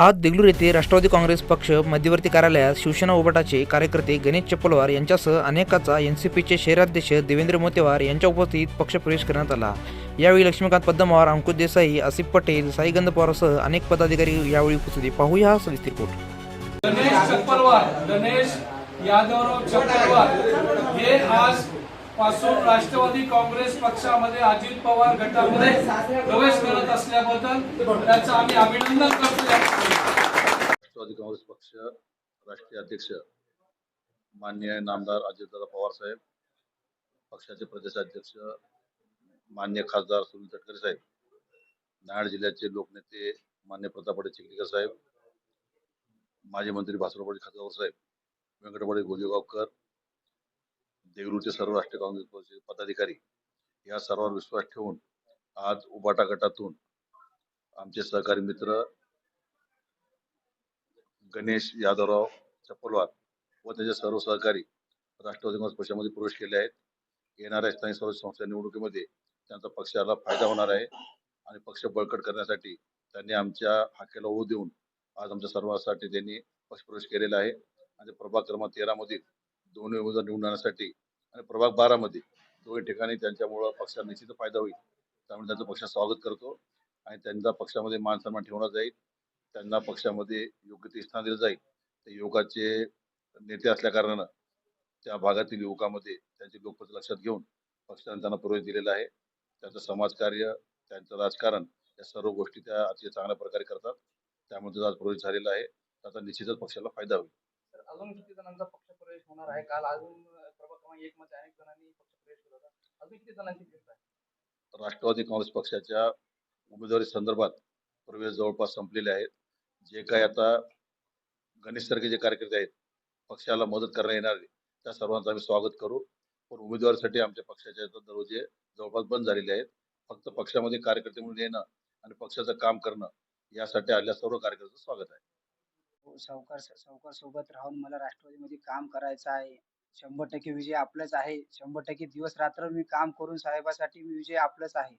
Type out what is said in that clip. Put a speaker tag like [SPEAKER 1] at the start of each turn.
[SPEAKER 1] आज देगलूर येथे राष्ट्रवादी काँग्रेस पक्ष मध्यवर्ती कार्यालयात शिवसेना उभाटाचे कार्यकर्ते गणेश चप्पलवार यांच्यासह अनेकाचा एन सी पीचे शहराध्यक्ष देवेंद्र मोतेवार यांच्या उपस्थितीत पक्षप्रवेश करण्यात आला. यावेळी लक्ष्मीकांत पद्मवार अंकुश देसाई आसिफ पटेल साईगंध पवारसह अनेक पदाधिकारी यावेळी उपस्थित पाहूया हा सविस्तर रिपोर्ट
[SPEAKER 2] गणेश चप्पलवार गणेश यादवराव चप्पलवार हे आज पासून राष्ट्रवादी काँग्रेस पक्षामध्ये अजित पवार गटामध्ये प्रवेश करत असल्याबद्दल त्याचं आम्ही अभिनंदन करतो.
[SPEAKER 3] राष्ट्रवादी काँग्रेस पक्ष राष्ट्रीय अध्यक्ष मान्य नामदार अजितदादा पवार साहेब पक्षाचे प्रदेशाध्यक्ष मान्य खासदार सुनील तटकरे साहेब नायड जिल्ह्याचे लोकनेते मान्य प्रतापडे चिखलीकर साहेब माजी मंत्री भास्करवाडी खासदार साहेब व्यंकटवाडी गोजेगावकर देगलूरचे सर्व राष्ट्रीय काँग्रेस पदाधिकारी या सर्वांवर विश्वास ठेवून आज उबाटा गटातून आमचे सहकारी मित्र गणेश यादवराव चप्पलवार व त्याचे सर्व सहकारी राष्ट्रवादी काँग्रेस पक्षामध्ये प्रवेश केले आहेत. येणाऱ्या स्थानिक स्वराज्य संस्था निवडणुकीमध्ये त्यांचा पक्षाला फायदा होणार आहे आणि पक्ष बळकट करण्यासाठी त्यांनी आमच्या हाकेला ओ देऊन आज आमच्या सर्वांसाठी त्यांनी पक्षप्रवेश केलेला आहे. आणि प्रभाग क्रमांक तेरामधील दोन्ही उमेदवार निवडण्यासाठी आणि प्रभाग बारामध्ये दोन्ही ठिकाणी त्यांच्यामुळं पक्षाला निश्चित फायदा होईल. त्यामुळे त्यांचं पक्षात स्वागत करतो आणि त्यांचा पक्षामध्ये मान सन्मान ठेवला जाईल. त्यांना पक्षामध्ये योग्य ते स्थान दिलं जाईल. ते युवकाचे नेते असल्या कारणानं त्या भागातील युवकामध्ये त्यांची लोकप्रति लक्षात घेऊन पक्षाने त्यांना प्रवेश दिलेला आहे. त्यांचं समाजकार्य त्यांचं राजकारण या सर्व गोष्टी त्या अतिशय चांगल्या प्रकारे करतात. त्यामुळे त्याचा आज प्रवेश झालेला आहे. त्याचा निश्चितच पक्षाला फायदा होईल.
[SPEAKER 4] अजून किती जणांचा पक्ष प्रवेश होणार आहे? काल अजून
[SPEAKER 3] राष्ट्रवादी काँग्रेस पक्षाच्या उमेदवारी संदर्भात प्रवेश जवळपास संपलेले आहेत. जे काही आता गणेशसारखे जे कार्यकर्ते आहेत पक्षाला मदत करण्यात येणारे त्या सर्वांचं आम्ही स्वागत करू. पण उमेदवारीसाठी आमच्या पक्षाचे आता दरवाजे जवळपास बंद झालेले आहेत. फक्त पक्षामध्ये कार्यकर्ते म्हणून येणं आणि पक्षाचं काम करणं यासाठी आलेल्या सर्व कार्यकर्त्यांचं स्वागत आहे.
[SPEAKER 5] हो, सावकार सावकार सोबत राहून मला राष्ट्रवादीमध्ये काम करायचं आहे. शंभर टक्के विजय आपलाच आहे. शंभर टक्के दिवस रात्र मी काम करून साहेबासाठी मी विजय आपलाच आहे.